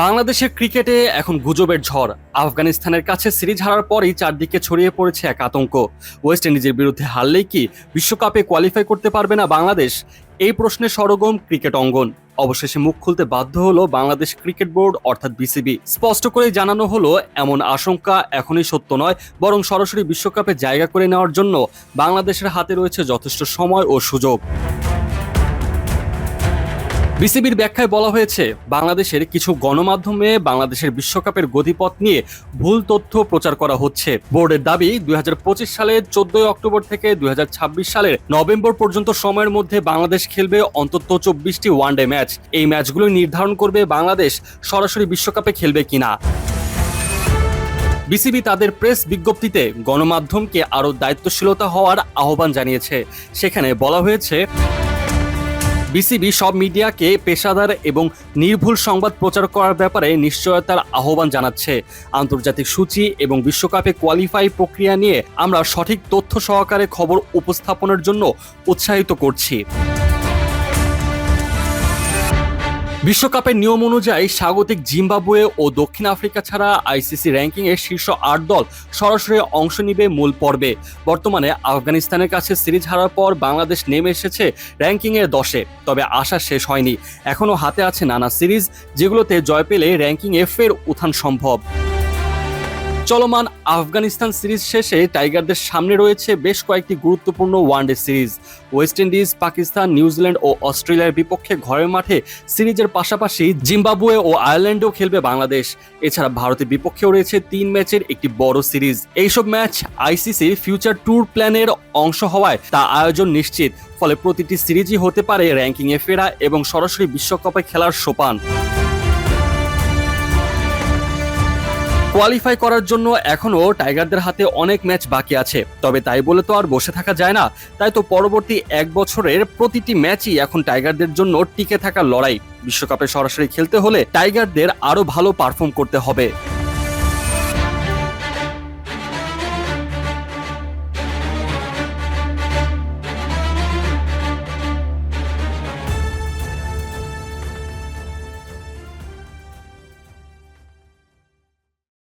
বাংলাদেশের ক্রিকেটে এখন গুজবের ঝড়। আফগানিস্তানের কাছে সিরিজ হারার পরই চারদিকে ছড়িয়ে পড়েছে এক আতঙ্ক। ওয়েস্ট ইন্ডিজের বিরুদ্ধে হারলেই কি বিশ্বকাপে কোয়ালিফাই করতে পারবে না বাংলাদেশ? এই প্রশ্নে সরগম ক্রিকেট অঙ্গন। অবশেষে মুখ খুলতে বাধ্য হলো বাংলাদেশ ক্রিকেট বোর্ড, অর্থাৎ বিসিবি। স্পষ্ট করে জানানো হলো, এমন আশঙ্কা এখনই সত্য নয়, বরং সরাসরি বিশ্বকাপে জায়গা করে নেওয়ার জন্য বাংলাদেশের হাতে রয়েছে যথেষ্ট সময় ও সুযোগ। বিসিবির ব্যাখ্যায় বলা হয়েছে, বাংলাদেশের কিছু গণমাধ্যমে বাংলাদেশের বিশ্বকাপের গতিপথ নিয়ে ভুল তথ্য প্রচার করা হচ্ছে। বোর্ডের দাবি, দুই সালের চোদ্দই অক্টোবর থেকে দু হাজার ছাব্বিশ সালের নভেম্বর পর্যন্ত সময়ের মধ্যে বাংলাদেশ খেলবে অন্তত চব্বিশটি ওয়ানডে ম্যাচ। এই ম্যাচগুলো নির্ধারণ করবে বাংলাদেশ সরাসরি বিশ্বকাপে খেলবে কিনা। বিসিবি তাদের প্রেস বিজ্ঞপ্তিতে গণমাধ্যমকে আরও দায়িত্বশীলতা হওয়ার আহ্বান জানিয়েছে। সেখানে বলা হয়েছে বিসিবি সব মিডিয়াকে পেশাদার এবং নির্ভুল সংবাদ প্রচার করার ব্যাপারে নিশ্চয়তার আহ্বান জানাচ্ছে। আন্তর্জাতিক সূচি এবং বিশ্বকাপে কোয়ালিফাই প্রক্রিয়া নিয়ে আমরা সঠিক তথ্য সহকারে খবর উপস্থাপনের জন্য উৎসাহিত করছি। বিশ্বকাপের নিয়ম অনুযায়ী স্বাগতিক জিম্বাবুয়ে ও দক্ষিণ আফ্রিকা ছাড়া আইসিসি র্যাঙ্কিং এর শীর্ষ আট দল সরাসরি অংশ নিবে মূল পর্বে। বর্তমানে আফগানিস্তানের কাছে সিরিজ হারার পর বাংলাদেশ নেমে এসেছে র্যাঙ্কিং এর দশে, তবে আশা শেষ হয়নি। এখনও হাতে আছে নানা সিরিজ, যেগুলোতে জয় পেলে র্যাঙ্কিংয়ে ফের উত্থান সম্ভব। চলমান আফগানিস্তান সিরিজ শেষে টাইগারদের সামনে রয়েছে বেশ কয়েকটি গুরুত্বপূর্ণ one day series. West Indies, Pakistan, New Zealand ও অস্ট্রেলিয়ার বিপক্ষে ঘরের মাঠে সিরিজের পাশাপাশি জিম্বাবুয়ে ও আয়ারল্যান্ডেও খেলবে বাংলাদেশ। এছাড়া ভারতের বিপক্ষেও রয়েছে তিন ম্যাচের একটি বড় সিরিজ। এইসব ম্যাচ আইসিসির ফিউচার ট্যুর প্ল্যানের অংশ হওয়ায় তা আয়োজন নিশ্চিত, ফলে প্রতিটি সিরিজই হতে পারে র্যাঙ্কিংয়ে ফেরা এবং সরাসরি বিশ্বকাপে খেলার সোপান। কোয়ালিফাই করার জন্য এখনও টাইগারদের হাতে অনেক ম্যাচ বাকি আছে। তবে তাই বলে তো আর বসে থাকা যায় না। তাই তো পরবর্তী এক বছরের প্রতিটি ম্যাচই এখন টাইগারদের জন্য টিকে থাকা লড়াই। বিশ্বকাপে সরাসরি খেলতে হলে টাইগারদের আরও ভালো পারফর্ম করতে হবে।